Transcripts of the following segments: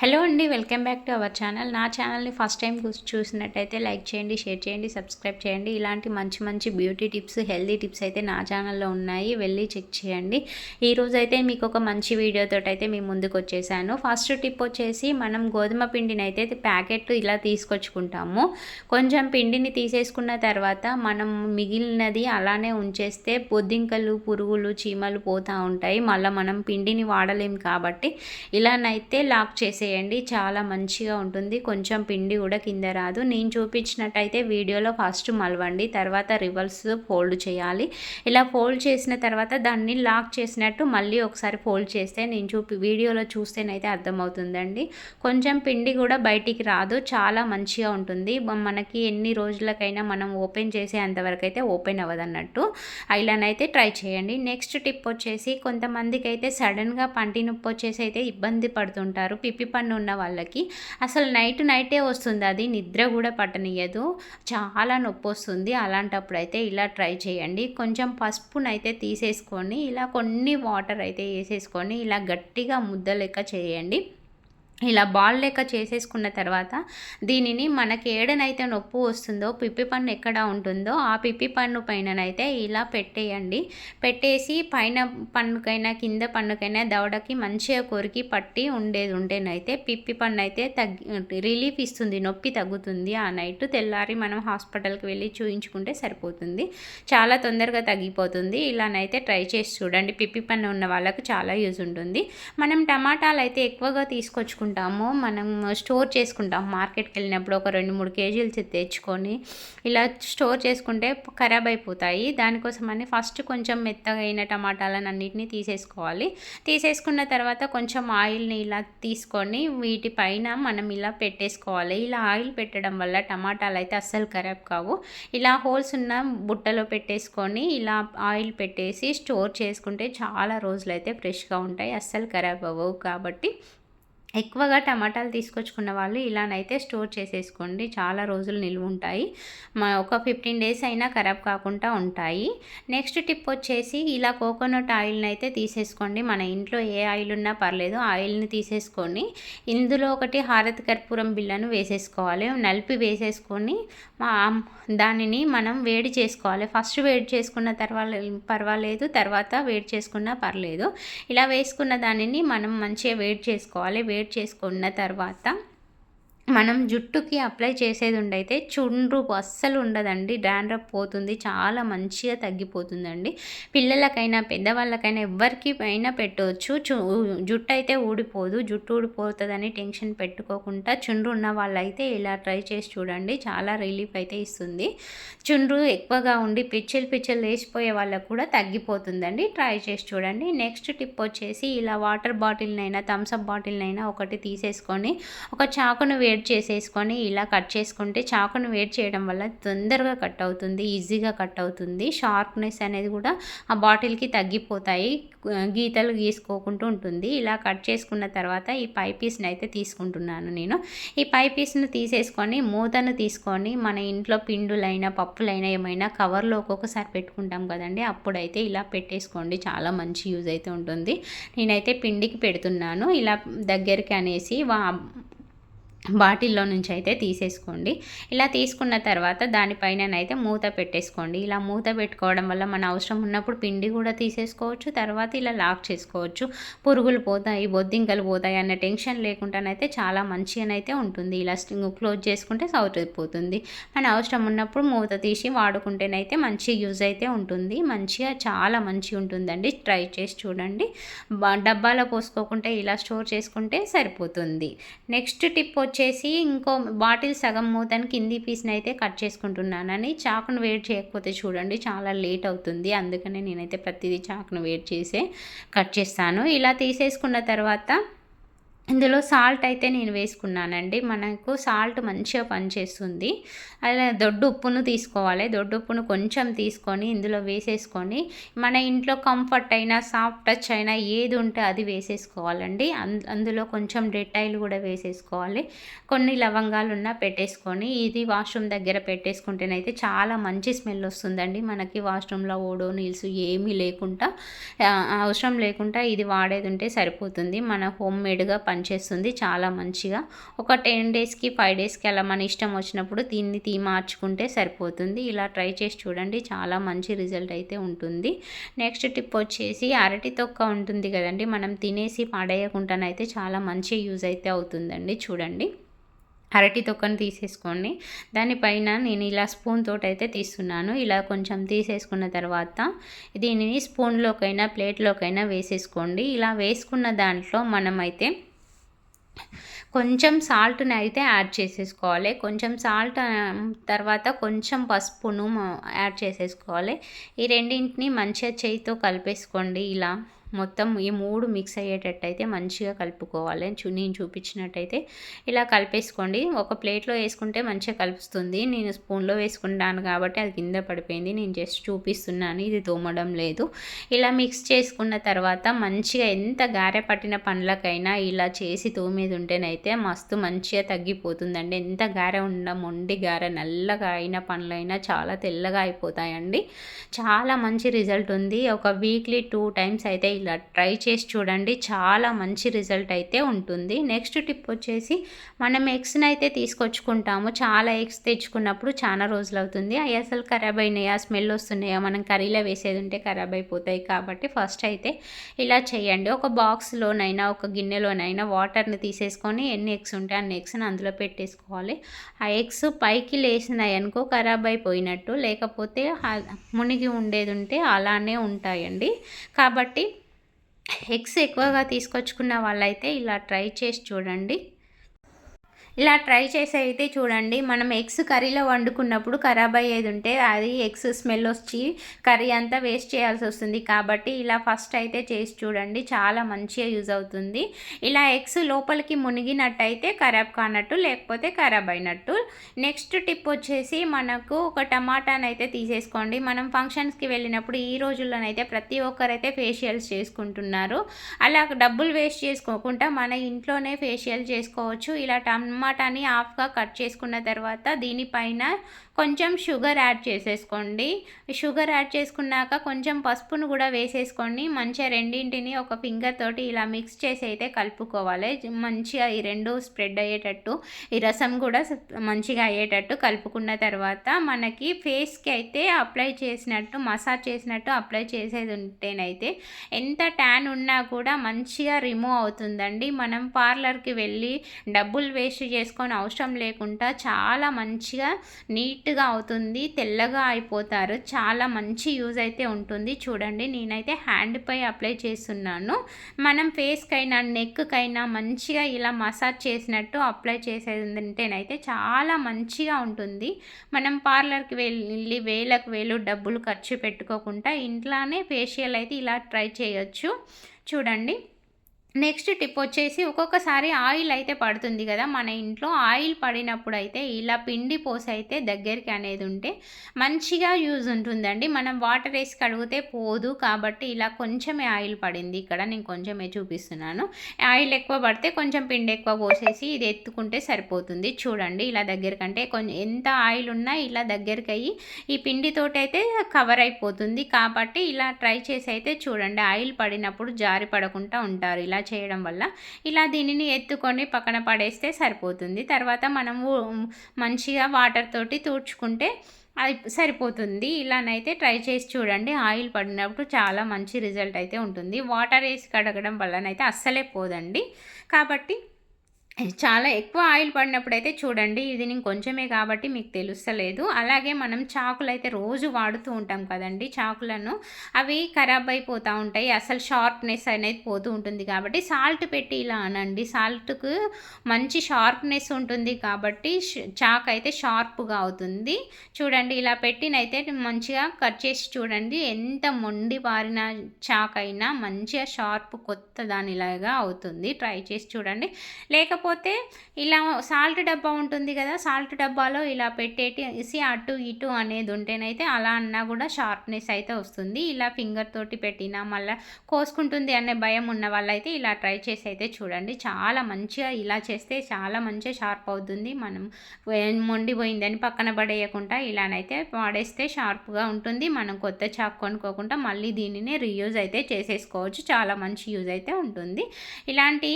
Hello అండి welcome back to our channel. నా ఛానల్ని ఫస్ట్ టైం చూసినట్టయితే లైక్ చేయండి షేర్ చేయండి సబ్స్క్రైబ్ చేయండి. ఇలాంటి మంచి మంచి బ్యూటీ టిప్స్ హెల్దీ టిప్స్ అయితే నా ఛానల్లో ఉన్నాయి. వెళ్ళి చెక్ చేయండి. ఈరోజు అయితే మీకు ఒక మంచి వీడియోతో అయితే మీ ముందుకు వచ్చేసాను. ఫస్ట్ టిప్ వచ్చేసి మనం గోధుమ పిండిని అయితే ప్యాకెట్ ఇలా తీసుకొచ్చుకుంటాము. కొంచెం పిండిని తీసేసుకున్న తర్వాత మనం మిగిలినది అలానే ఉంచేస్తే బొద్దింకలు పురుగులు చీమలు పోతూ ఉంటాయి. మళ్ళీ మనం పిండిని వాడలేం కాబట్టి ఇలానైతే లాక్ చేసే చేయండి. చాలా మంచిగా ఉంటుంది. కొంచెం పిండి కూడా కింద రాదు. నేను చూపించినట్టయితే వీడియోలో ఫస్ట్ మలవండి తర్వాత రివర్స్ ఫోల్డ్ చేయాలి. ఇలా ఫోల్డ్ చేసిన తర్వాత దాన్ని లాక్ చేసినట్టు మళ్ళీ ఒకసారి ఫోల్డ్ చేస్తే నేను చూపి వీడియోలో చూస్తేనైతే అర్థమవుతుందండి. కొంచెం పిండి కూడా బయటికి రాదు. చాలా మంచిగా ఉంటుంది. మనకి ఎన్ని రోజులకైనా మనం ఓపెన్ చేసే అంతవరకు అయితే ఓపెన్ అవ్వదన్నట్టు. ఇలానైతే ట్రై చేయండి. నెక్స్ట్ టిప్ వచ్చేసి కొంతమందికి అయితే సడన్గా పంటి నొప్పి వచ్చేసి అయితే ఇబ్బంది పడుతుంటారు. పిప్పి పని ఉన్న వాళ్ళకి. అసలు నైట్ నైటే వస్తుంది అది నిద్ర కూడా పట్టనియదు. చాలా నొప్పి వస్తుంది. అలాంటప్పుడు అయితే ఇలా ట్రై చేయండి. కొంచెం పసుపునైతే తీసేసుకొని ఇలా కొన్ని వాటర్ అయితే వేసేసుకొని ఇలా గట్టిగా ముద్ద లెక్క చేయండి. ఇలా బాల్ లెక్క చేసేసుకున్న తర్వాత దీనిని మనకి ఏడనైతే నొప్పి వస్తుందో పిప్పి పన్ను ఎక్కడ ఉంటుందో ఆ పిప్పి పన్ను పైననైతే ఇలా పెట్టేయండి. పెట్టేసి పైన పన్నుకైనా కింద పన్నుకైనా దవడకి మంచిగా కొరికి పట్టి ఉండేది ఉంటేనైతే పిప్పి పన్ను అయితే తగ్గి రిలీఫ్ ఇస్తుంది నొప్పి తగ్గుతుంది. ఆ నైట్ తెల్లారి మనం హాస్పిటల్కి వెళ్ళి చూయించుకుంటే సరిపోతుంది. చాలా తొందరగా తగ్గిపోతుంది. ఇలానైతే ట్రై చేసి చూడండి. పిప్పి పన్ను ఉన్న వాళ్ళకు చాలా యూజ్ ఉంటుంది. మనం టమాటాలు అయితే ఎక్కువగా తీసుకొచ్చుకుంటాం చేసుకుంటాము. మనం స్టోర్ చేసుకుంటాం. మార్కెట్కి వెళ్ళినప్పుడు ఒక రెండు మూడు కేజీలు తెచ్చుకొని ఇలా స్టోర్ చేసుకుంటే ఖరాబ్ అయిపోతాయి. దానికోసమని ఫస్ట్ కొంచెం మెత్తగా అయిన టమాటాలను అన్నిటినీ తీసేసుకోవాలి. తీసేసుకున్న తర్వాత కొంచెం ఆయిల్ని ఇలా తీసుకొని వీటిపైన మనం ఇలా పెట్టేసుకోవాలి. ఇలా ఆయిల్ పెట్టడం వల్ల టమాటాలు అయితే అస్సలు ఖరాబ్ కావు. ఇలా హోల్స్ ఉన్న బుట్టలో పెట్టేసుకొని ఇలా ఆయిల్ పెట్టేసి స్టోర్ చేసుకుంటే చాలా రోజులైతే ఫ్రెష్గా ఉంటాయి. అస్సలు ఖరాబ్ అవ్వవు కాబట్టి ఎక్కువగా టమాటాలు తీసుకొచ్చుకున్న వాళ్ళు ఇలానైతే స్టోర్ చేసేసుకోండి. చాలా రోజులు నిల్వ ఉంటాయి ఒక ఫిఫ్టీన్ డేస్ అయినా ఖరాబ్ కాకుండా ఉంటాయి. నెక్స్ట్ టిప్ వచ్చేసి ఇలా కోకోనట్ ఆయిల్ని అయితే తీసేసుకోండి. మన ఇంట్లో ఏ ఆయిల్ ఉన్నా పర్లేదు ఆయిల్ని తీసేసుకొని ఇందులో ఒకటి హారతి కర్పూరం బిళ్ళను వేసేసుకోవాలి. నలిపి వేసేసుకొని దానిని మనం వేడి చేసుకోవాలి. ఫస్ట్ వేడి చేసుకున్న తర్వాత పర్వాలేదు తర్వాత వేడి చేసుకున్నా పర్లేదు. ఇలా వేసుకున్న దానిని మనం మంచిగా వేడి చేసుకోవాలి. వేడి చేసుకున్న తర్వాత మనం జుట్టుకి అప్లై చేసేది ఉండైతే చుండ్రు అస్సలు ఉండదండి డాండ్రఫ్ పోతుంది. చాలా మంచిగా తగ్గిపోతుందండి. పిల్లలకైనా పెద్దవాళ్ళకైనా ఎవరికి అయినా పెట్టవచ్చు జుట్టు అయితే ఊడిపోదు. జుట్టు ఊడిపోతుందని టెన్షన్ పెట్టుకోకుండా చుండ్రు ఉన్న వాళ్ళైతే ఇలా ట్రై చేసి చూడండి. చాలా రిలీఫ్ అయితే ఇస్తుంది. చుండ్రు ఎక్కువగా ఉండి పిచ్చలు పిచ్చలు వేసిపోయే వాళ్ళకు కూడా తగ్గిపోతుందండి. ట్రై చేసి చూడండి. నెక్స్ట్ టిప్ వచ్చేసి ఇలా వాటర్ బాటిల్నైనా థమ్స్అప్ బాటిల్నైనా ఒకటి తీసేసుకొని ఒక చాకును వేడి వేడి చేసేసుకొని ఇలా కట్ చేసుకుంటే చాకును వేడి చేయడం వల్ల తొందరగా కట్ అవుతుంది ఈజీగా కట్ అవుతుంది. షార్ప్నెస్ అనేది కూడా ఆ బాటిల్కి తగ్గిపోతాయి. గీతలు గీసుకోకుండా ఉంటుంది. ఇలా కట్ చేసుకున్న తర్వాత ఈ పై పీస్ని అయితే తీసుకుంటున్నాను నేను. ఈ పై పీస్ను తీసేసుకొని మూతను తీసుకొని మన ఇంట్లో పిండులైనా పప్పులైనా ఏమైనా కవర్లో ఒక్కొక్కసారి పెట్టుకుంటాం కదండి. అప్పుడైతే ఇలా పెట్టేసుకోండి. చాలా మంచి యూజ్ అయితే ఉంటుంది. నేనైతే పిండికి పెడుతున్నాను. ఇలా దగ్గరికి అనేసి బాటిల్లో నుంచి అయితే తీసేసుకోండి. ఇలా తీసుకున్న తర్వాత దానిపైననైతే మూత పెట్టేసుకోండి. ఇలా మూత పెట్టుకోవడం వల్ల మన అవసరం ఉన్నప్పుడు పిండి కూడా తీసేసుకోవచ్చు తర్వాత ఇలా లాక్ చేసుకోవచ్చు. పురుగులు పోతాయి బొద్దింకలు పోతాయి అన్న టెన్షన్ లేకుండానైతే చాలా మంచిగానైతే ఉంటుంది. ఇలా క్లోజ్ చేసుకుంటే సౌరిపోతుంది మన అవసరం ఉన్నప్పుడు మూత తీసి వాడుకుంటేనైతే మంచి యూజ్ అయితే ఉంటుంది. మంచిగా చాలా మంచిగా ఉంటుందండి. ట్రై చేసి చూడండి. డబ్బాలో పోసుకోకుంటే ఇలా స్టోర్ చేసుకుంటే సరిపోతుంది. నెక్స్ట్ టిప్ వచ్చేసి ఇంకో బాటిల్ సగం మూతని కింది పీస్ని అయితే కట్ చేసుకుంటున్నానని చాకును వేడి చేయకపోతే చూడండి చాలా లేట్ అవుతుంది. అందుకనే నేనైతే ప్రతిదీ చాకును వేడి చేసే కట్ చేస్తాను. ఇలా తీసేసుకున్న తర్వాత ఇందులో సాల్ట్ అయితే నేను వేసుకున్నానండి. మనకు సాల్ట్ మంచిగా పనిచేస్తుంది. అలా దొడ్డు ఉప్పును తీసుకోవాలి. దొడ్డు ఉప్పును కొంచెం తీసుకొని ఇందులో వేసేసుకొని మన ఇంట్లో కంఫర్ట్ అయినా సాఫ్ట్ టచ్ అయినా ఏది ఉంటే అది వేసేసుకోవాలండి. అందులో కొంచెం డెటాయిల్ కూడా వేసేసుకోవాలి. కొన్ని లవంగాలు ఉన్నా పెట్టేసుకొని ఇది వాష్రూమ్ దగ్గర పెట్టేసుకుంటేనైతే చాలా మంచి స్మెల్ వస్తుందండి. మనకి వాష్రూమ్లో ఓడో నీల్స్ ఏమీ లేకుండా అవసరం లేకుండా ఇది వాడేది ఉంటే సరిపోతుంది. మన హోమ్ మేడ్గా పని పనిచేస్తుంది చాలా మంచిగా. ఒక టెన్ డేస్కి ఫైవ్ డేస్కి అలా మన ఇష్టం వచ్చినప్పుడు దీన్ని తీ మార్చుకుంటే సరిపోతుంది. ఇలా ట్రై చేసి చూడండి చాలా మంచి రిజల్ట్ అయితే ఉంటుంది. నెక్స్ట్ టిప్ వచ్చేసి అరటి తొక్క ఉంటుంది కదండి మనం తినేసి పడేయకుండానైతే చాలా మంచి యూజ్ అయితే అవుతుందండి చూడండి. అరటి తొక్కను తీసేసుకోండి. దానిపైన నేను ఇలా స్పూన్ తోటి అయితే తీస్తున్నాను. ఇలా కొంచెం తీసేసుకున్న తర్వాత దీనిని స్పూన్లోకైనా ప్లేట్లోకైనా వేసేసుకోండి. ఇలా వేసుకున్న దాంట్లో మనమైతే కొంచెం సాల్ట్ని అయితే యాడ్ చేసేసుకోవాలి. కొంచెం సాల్ట్ తర్వాత కొంచెం పసుపును యాడ్ చేసేసుకోవాలి. ఈ రెండింటిని మంచిగా చేయితో కలిపేసుకోండి ఇలా. మొత్తం ఈ మూడు మిక్స్ అయ్యేటట్టయితే మంచిగా కలుపుకోవాలి. నేను చూపించినట్టయితే ఇలా కలిపేసుకోండి. ఒక ప్లేట్లో వేసుకుంటే మంచిగా కలుపుతుంది. నేను స్పూన్లో వేసుకుంటాను కాబట్టి అది కింద పడిపోయింది. నేను జస్ట్ చూపిస్తున్నాను. ఇది తోమడం లేదు. ఇలా మిక్స్ చేసుకున్న తర్వాత మంచిగా ఎంత గారె పట్టిన పండ్లకైనా ఇలా చేసి తోమేది ఉంటేనైతే మస్తు మంచిగా తగ్గిపోతుందండి. ఎంత గారె ఉన్న మొండి గారె నల్లగా అయిన పండ్లైనా చాలా తెల్లగా అయిపోతాయండి. చాలా మంచి రిజల్ట్ ఉంది. ఒక వీక్లీ టూ టైమ్స్ అయితే ఇలా ట్రై చేసి చూడండి. చాలా మంచి రిజల్ట్ అయితే ఉంటుంది. నెక్స్ట్ టిప్ వచ్చేసి మనం ఎగ్స్ని అయితే తీసుకొచ్చుకుంటాము. చాలా ఎగ్స్ తెచ్చుకున్నప్పుడు చాలా రోజులు అవుతుంది. అవి అసలు ఖరాబ్ అయినాయా? స్మెల్ వస్తున్నాయా? మనం కర్రీలో వేసేది ఉంటే ఖరాబ్ అయిపోతాయి కాబట్టి ఫస్ట్ అయితే ఇలా చేయండి. ఒక బాక్స్లోనైనా ఒక గిన్నెలోనైనా వాటర్ని తీసేసుకొని ఎన్ని ఎగ్స్ ఉంటాయి అన్ని ఎగ్స్ని అందులో పెట్టేసుకోవాలి. ఆ ఎగ్స్ పైకి లేసినాయి అనుకో ఖరాబ్ అయిపోయినట్టు. లేకపోతే మునిగి ఉండేది ఉంటే అలానే ఉంటాయండి. కాబట్టి ఎగ్స్ ఎక్కువగా తీసుకొచ్చుకున్న వాళ్ళైతే ఇలా ట్రై చేసి చూడండి. ఇలా ట్రై చేసి అయితే చూడండి. మనం ఎగ్స్ కర్రీలో వండుకున్నప్పుడు ఖరాబ్ అయ్యేది ఉంటే అది ఎగ్స్ స్మెల్ వచ్చి కర్రీ అంతా వేస్ట్ చేయాల్సి వస్తుంది. కాబట్టి ఇలా ఫస్ట్ అయితే చేసి చూడండి. చాలా మంచిగా యూజ్ అవుతుంది. ఇలా ఎగ్స్ లోపలికి మునిగినట్టయితే ఖరాబ్ కానట్టు లేకపోతే ఖరాబ్ అయినట్టు. నెక్స్ట్ టిప్ వచ్చేసి మనకు ఒక టమాటాని అయితే తీసేసుకోండి. మనం ఫంక్షన్స్కి వెళ్ళినప్పుడు ఈ రోజుల్లోనైతే ప్రతి ఒక్కరైతే ఫేషియల్స్ చేసుకుంటున్నారు. అలా డబ్బులు వేస్ట్ చేసుకోకుండా మన ఇంట్లోనే ఫేషియల్ చేసుకోవచ్చు. ఇలా టమా టమాటాని హాఫ్గా కట్ చేసుకున్న తర్వాత దీనిపైన కొంచెం షుగర్ యాడ్ చేసేసుకోండి. షుగర్ యాడ్ చేసుకున్నాక కొంచెం పసుపును కూడా వేసేసుకోండి. మంచిగా రెండింటిని ఒక ఫింగర్ తోటి ఇలా మిక్స్ చేసి అయితే కలుపుకోవాలి. మంచిగా ఈ రెండు స్ప్రెడ్ అయ్యేటట్టు ఈ రసం కూడా మంచిగా అయ్యేటట్టు కలుపుకున్న తర్వాత మనకి ఫేస్కి అయితే అప్లై చేసినట్టు మసాజ్ చేసినట్టు అప్లై చేసేది ఉంటేనైతే ఎంత ట్యాన్ ఉన్నా కూడా మంచిగా రిమూవ్ అవుతుందండి. మనం పార్లర్కి వెళ్ళి డబ్బులు వేస్ట్ చేసుకొని అవసరం లేకుండా చాలా మంచిగా నీట్గా అవుతుంది తెల్లగా అయిపోతారు. చాలా మంచి యూజ్ అయితే ఉంటుంది. చూడండి నేనైతే హ్యాండ్పై అప్లై చేస్తున్నాను. మనం ఫేస్కైనా నెక్కైనా మంచిగా ఇలా మసాజ్ చేసినట్టు అప్లై చేసేదంటేనైతే చాలా మంచిగా ఉంటుంది. మనం పార్లర్కి వెళ్ళి వేలకు వేలు డబ్బులు ఖర్చు పెట్టుకోకుండా ఇంట్లోనే ఫేషియల్ అయితే ఇలా ట్రై చేయొచ్చు. చూడండి. నెక్స్ట్ టిప్ వచ్చేసి ఒక్కొక్కసారి ఆయిల్ అయితే పడుతుంది కదా మన ఇంట్లో ఆయిల్ పడినప్పుడు అయితే ఇలా పిండి పోసి అయితే దగ్గరికి అనేది ఉంటే మంచిగా యూజ్ ఉంటుందండి. మనం వాటర్ వేసి కడిగితే పోదు కాబట్టి ఇలా కొంచెమే ఆయిల్ పడింది. ఇక్కడ నేను కొంచెమే చూపిస్తున్నాను. ఆయిల్ ఎక్కువ పడితే కొంచెం పిండి ఎక్కువ పోసేసి ఇది ఎత్తుకుంటే సరిపోతుంది. చూడండి ఇలా దగ్గరికంటే కొంచెం ఎంత ఆయిల్ ఉన్నా ఇలా దగ్గరికి అయ్యి ఈ పిండితోటి అయితే కవర్ అయిపోతుంది. కాబట్టి ఇలా ట్రై చేసి అయితే చూడండి ఆయిల్ పడినప్పుడు జారి పడకుండా ఉంటారు. ఇలా చేయడం వల్ల ఇలా దీనిని ఎత్తుకొని పక్కన పడేస్తే సరిపోతుంది. తర్వాత మనము మంచిగా వాటర్ తోటి తుడుచుకుంటే అది సరిపోతుంది. ఇలానైతే ట్రై చేసి చూడండి. ఆయిల్ పడినప్పుడు చాలా మంచి రిజల్ట్ అయితే ఉంటుంది. వాటర్ వేసి కడగడం వల్లనైతే అస్సలే పోదండి. కాబట్టి చాలా ఎక్కువ ఆయిల్ పడినప్పుడైతే చూడండి ఇది నేను కొంచెమే కాబట్టి మీకు తెలుస్తలేదు. అలాగే మనం చాకులు అయితే రోజు వాడుతూ ఉంటాం కదండి చాకులను. అవి ఖరాబ్ అయిపోతూ ఉంటాయి అసలు షార్ప్నెస్ అనేది పోతూ ఉంటుంది కాబట్టి సాల్ట్ పెట్టి ఇలా అనండి. సాల్ట్కు మంచి షార్ప్నెస్ ఉంటుంది కాబట్టి చాక్ అయితే షార్ప్గా అవుతుంది. చూడండి ఇలా పెట్టినైతే మంచిగా కట్ చేసి చూడండి ఎంత మొండి పారిన చాక్ అయినా మంచిగా షార్ప్ కొత్త దానిలాగా అవుతుంది. ట్రై చేసి చూడండి. లేకపోతే లేకపోతే ఇలా సాల్ట్ డబ్బా ఉంటుంది కదా సాల్ట్ డబ్బాలో ఇలా పెట్టేసి అటు ఇటు అనేది ఉంటేనైతే అలా అన్నా కూడా షార్ప్నెస్ అయితే వస్తుంది. ఇలా ఫింగర్ తోటి పెట్టినా మళ్ళీ కోసుకుంటుంది అనే భయం ఉన్న వాళ్ళైతే ఇలా ట్రై చేసి అయితే చూడండి. చాలా మంచిగా ఇలా చేస్తే చాలా మంచిగా షార్ప్ అవుతుంది. మనం మొండిపోయిందని పక్కన పడేయకుండా ఇలానైతే వాడేస్తే షార్ప్గా ఉంటుంది. మనం కొత్త చాక్ కొనుక్కోకుండా మళ్ళీ దీనిని రీయూజ్ అయితే చేసేసుకోవచ్చు. చాలా మంచి యూజ్ అయితే ఉంటుంది. ఇలాంటి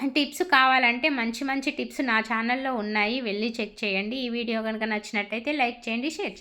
టిప్స్ కావాలంటే మంచి మంచి టిప్స్ నా ఛానల్లో ఉన్నాయి. వెళ్ళి చెక్ చేయండి. ఈ వీడియో కనుక నచ్చినట్టయితే లైక్ చేయండి షేర్ చేయండి.